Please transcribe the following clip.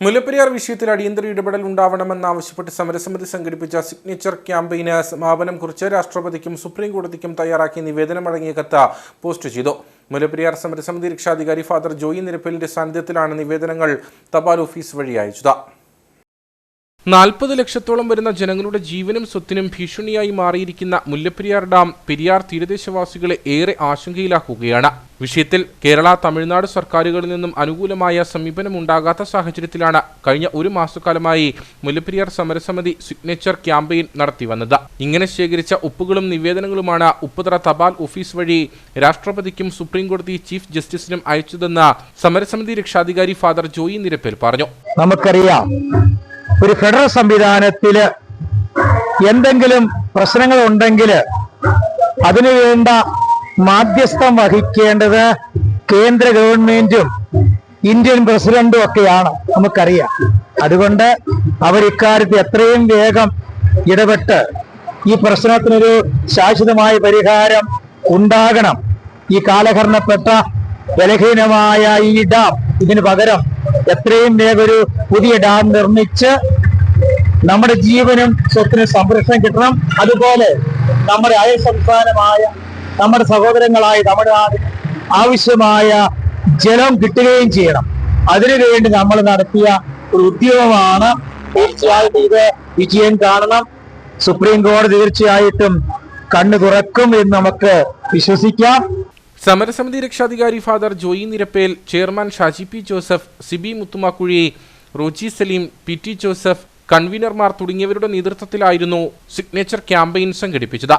മുല്ലപ്പെരിയാർ വിഷയത്തിൽ അടിയന്തര ഇടപെടൽ ഉണ്ടാവണമെന്നാവശ്യപ്പെട്ട് സമരസമിതി സംഘടിപ്പിച്ച സിഗ്നേച്ചർ ക്യാമ്പയിന് സമാപനം കുറിച്ച് രാഷ്ട്രപതിക്കും സുപ്രീം കോടതിക്കും തയ്യാറാക്കിയ നിവേദനമടങ്ങിയ കത്ത് പോസ്റ്റ് ചെയ്തു. മുല്ലപ്പെരിയാർ സമരസമിതി രക്ഷാധികാരി ഫാദർ ജോയി നിരപ്പലിന്റെ സാന്നിധ്യത്തിലാണ് നിവേദനങ്ങൾ തപാൽ ഓഫീസ് വഴി അയച്ചത്. നാൽപ്പത് ലക്ഷത്തോളം വരുന്ന ജനങ്ങളുടെ ജീവനും സ്വത്തിനും ഭീഷണിയായി മാറിയിരിക്കുന്ന മുല്ലപ്പെരിയാർ ഡാം പെരിയാർ തീരദേശവാസികളെ ഏറെ ആശങ്കയിലാക്കുകയാണ്. വിഷയത്തിൽ കേരള തമിഴ്നാട് സർക്കാരുകളിൽ നിന്നും അനുകൂലമായ സമീപനം ഉണ്ടാകാത്ത സാഹചര്യത്തിലാണ് കഴിഞ്ഞ ഒരു മാസക്കാലമായി മുല്ലപ്പെരിയാർ സമരസമിതി സിഗ്നേച്ചർ ക്യാമ്പയിൻ നടത്തിവന്നത് ഇങ്ങനെ ശേഖരിച്ച ഒപ്പുകളും നിവേദനങ്ങളുമാണ് ഉപ്പുതറ തപാൽ ഓഫീസ് വഴി രാഷ്ട്രപതിക്കും സുപ്രീംകോടതി ചീഫ് ജസ്റ്റിസിനും അയച്ചതെന്ന് സമരസമിതി രക്ഷാധികാരി ഫാദർ ജോയി നിരപ്പേൽ പറഞ്ഞു. നമുക്കറിയാം ഒരു ഫെഡറൽ സംവിധാനത്തിൽ എന്തെങ്കിലും പ്രശ്നങ്ങൾ ഉണ്ടെങ്കിൽ അതിനു വേണ്ട മാധ്യസ്ഥം വഹിക്കേണ്ടത് കേന്ദ്ര ഗവൺമെന്റും ഇന്ത്യൻ പ്രസിഡന്റും ഒക്കെയാണ് നമുക്കറിയാം. അതുകൊണ്ട് അവർ ഇക്കാര്യത്തിൽ എത്രയും വേഗം ഇടപെട്ട് ഈ പ്രശ്നത്തിനൊരു ശാശ്വതമായ പരിഹാരം ഉണ്ടാകണം. ഈ കാലഹരണപ്പെട്ട ബലഹീനമായ ഈ ഡാം ഇതിന് പകരം എത്രയും വേഗം ഒരു പുതിയ ഡാം നിർമ്മിച്ച് നമ്മുടെ ജീവനും സ്വത്തിനും സംരക്ഷണം കിട്ടണം. അതുപോലെ നമ്മുടെ അയൽ സംസ്ഥാനമായ നമ്മുടെ സഹോദരങ്ങളായ തമിഴ്നാട് ആവശ്യമായ ജലം കിട്ടുകയും ചെയ്യണം. അതിനുവേണ്ടി നമ്മൾ നടത്തിയ ഒരു ഉദ്യമമാണ് തീർച്ചയായിട്ടും ഇത് വിജയം കാണണം. സുപ്രീം കോടതി തീർച്ചയായിട്ടും കണ്ണു തുറക്കും എന്ന് നമുക്ക് വിശ്വസിക്കാം. സമരസമിതി രക്ഷാധികാരി father Joy Nirappel chairman Shaji P Joseph Sibi Muthumakkuzhi Roji Saleem P T Joseph കൺവീനർമാർ തുടങ്ങിയവരുടെ നേതൃത്വത്തിലായിരുന്നു സിഗ്നേച്ചർ ക്യാമ്പയിൻ സംഘടിപ്പിച്ചത്.